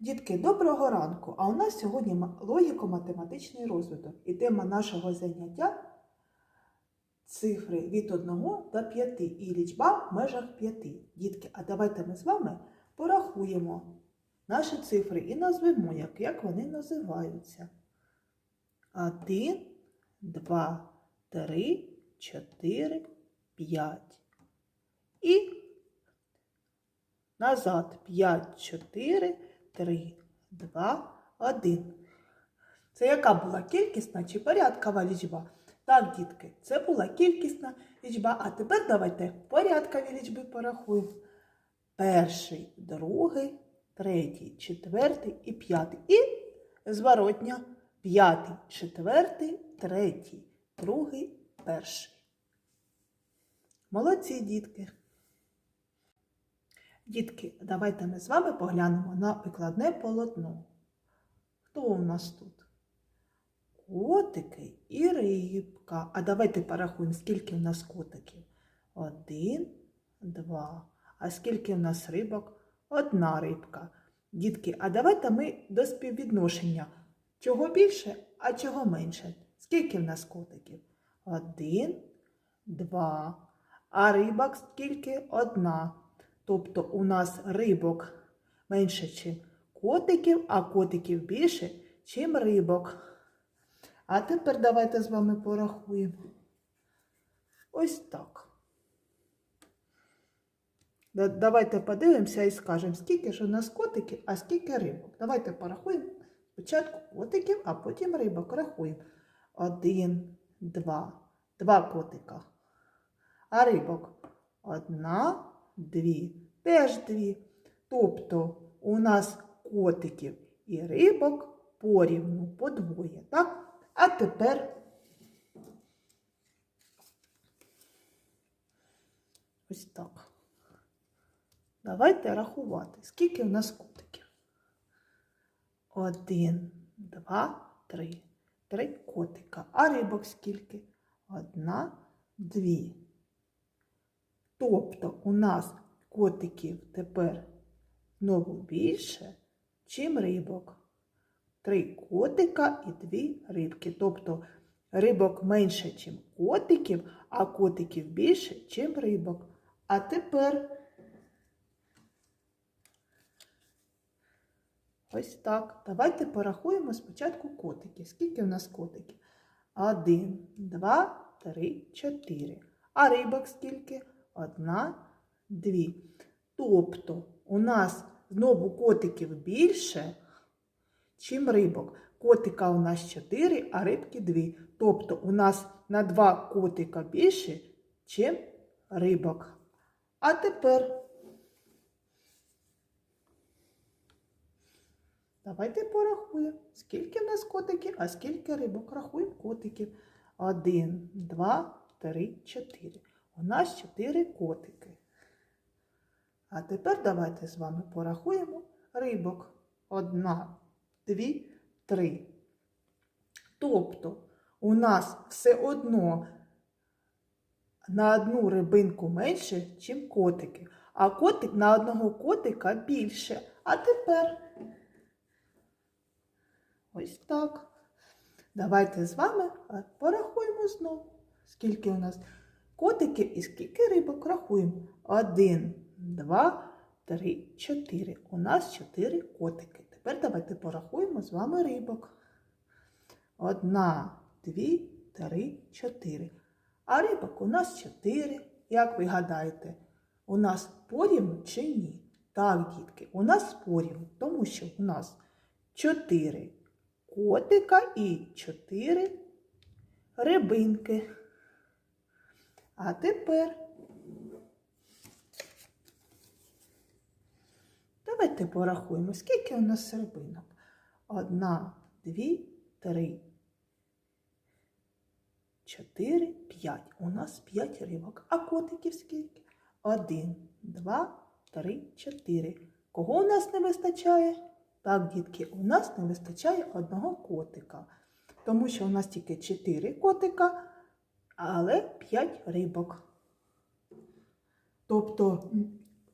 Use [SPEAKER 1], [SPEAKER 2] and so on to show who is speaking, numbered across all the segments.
[SPEAKER 1] Дітки, доброго ранку! А у нас сьогодні ма- логіко-математичний розвиток. І тема нашого заняття цифри від 1 до 5 і лічба в межах 5. Дітки, а давайте ми з вами порахуємо наші цифри і назвемо, як, як вони називаються. 1, 2, 3, 4, 5. І назад 5, 4, 3, 2, 1. Це яка була кількісна чи порядкова лічба? Так, дітки, це була кількісна лічба. А тепер давайте порядкові лічби порахуємо. Перший, другий, третій, четвертий і п'ятий. І зворотня. П'ятий, четвертий, третій, другий, перший. Молодці, дітки. Дітки, давайте ми з вами поглянемо на викладне полотно. Хто у нас тут? Котики і рибка. А давайте порахуємо, скільки в нас котиків. Один, два. А скільки в нас рибок? Одна рибка. Дітки, а давайте ми до співвідношення. Чого більше, а чого менше? Скільки в нас котиків? Один, два. А рибок скільки? Одна. Тобто у нас рибок менше, ніж котиків, а котиків більше, ніж рибок. А тепер давайте з вами порахуємо. Ось так. Давайте подивимося і скажемо, скільки ж у нас котиків, а скільки рибок. Давайте порахуємо спочатку котиків, а потім рибок. Рахуємо. Один, два. Два котика. А рибок одна, дві. Теж дві. Тобто у нас котиків і рибок порівну, подвоє. Так? А тепер ось так. Давайте рахувати, скільки в нас котиків. Один, два, три. Три котика. А рибок скільки? Одна, дві. Тобто у нас котиків тепер знову більше, чим рибок. Три котика і дві рибки. Тобто рибок менше, чим котиків, а котиків більше, чим рибок. А тепер ось так. Давайте порахуємо спочатку котиків. Скільки в нас котиків? Один, два, три, чотири. А рибок скільки? Одна, дві. Тобто у нас знову котиків більше, чим рибок. Котика у нас 4, а рибки 2. Тобто у нас на 2 котика більше, чим рибок. А тепер давайте порахуємо, скільки в нас котиків, а скільки рибок. Рахуємо котиків. 1, 2, 3, 4. У нас 4 котики. А тепер давайте з вами порахуємо рибок. Одна, дві, три. Тобто у нас все одно на одну рибинку менше, ніж котики. А котик на одного котика більше. А тепер ось так. Давайте з вами порахуємо знову, скільки у нас котиків і скільки рибок рахуємо. Один, два, три, чотири. У нас чотири котики. Тепер давайте порахуємо з вами рибок. Одна, дві, три, чотири. А рибок у нас чотири. Як ви гадаєте, у нас порівну чи ні? Так, дітки, у нас порівну, тому що у нас чотири котика і чотири рибинки. А тепер давайте порахуємо, скільки у нас рибинок. Одна, дві, три, чотири, п'ять. У нас п'ять рибок. А котиків скільки? Один, два, три, чотири. Кого у нас не вистачає? Так, дітки, у нас не вистачає одного котика. Тому що у нас тільки чотири котика, але 5 рибок. Тобто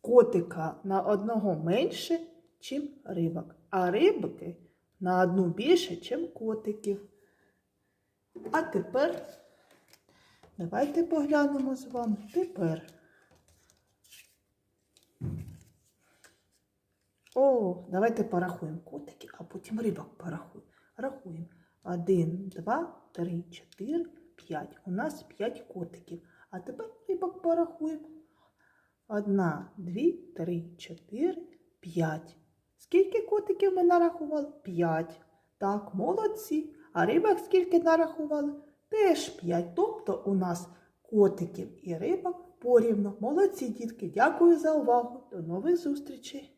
[SPEAKER 1] котика на одного менше, чим рибок, а рибки на одну більше, чим котиків. А тепер давайте поглянемо з вами тепер. О, давайте порахуємо котиків, а потім рибок порахуємо. Рахуємо. Один, два, три, чотири, п'ять. У нас п'ять котиків. А тепер рибок порахуємо. Одна, дві, три, чотири, п'ять. Скільки котиків ми нарахували? П'ять. Так, молодці. А рибок скільки нарахували? Теж п'ять. Тобто у нас котиків і рибок порівну. Молодці, дітки. Дякую за увагу. До нових зустрічей.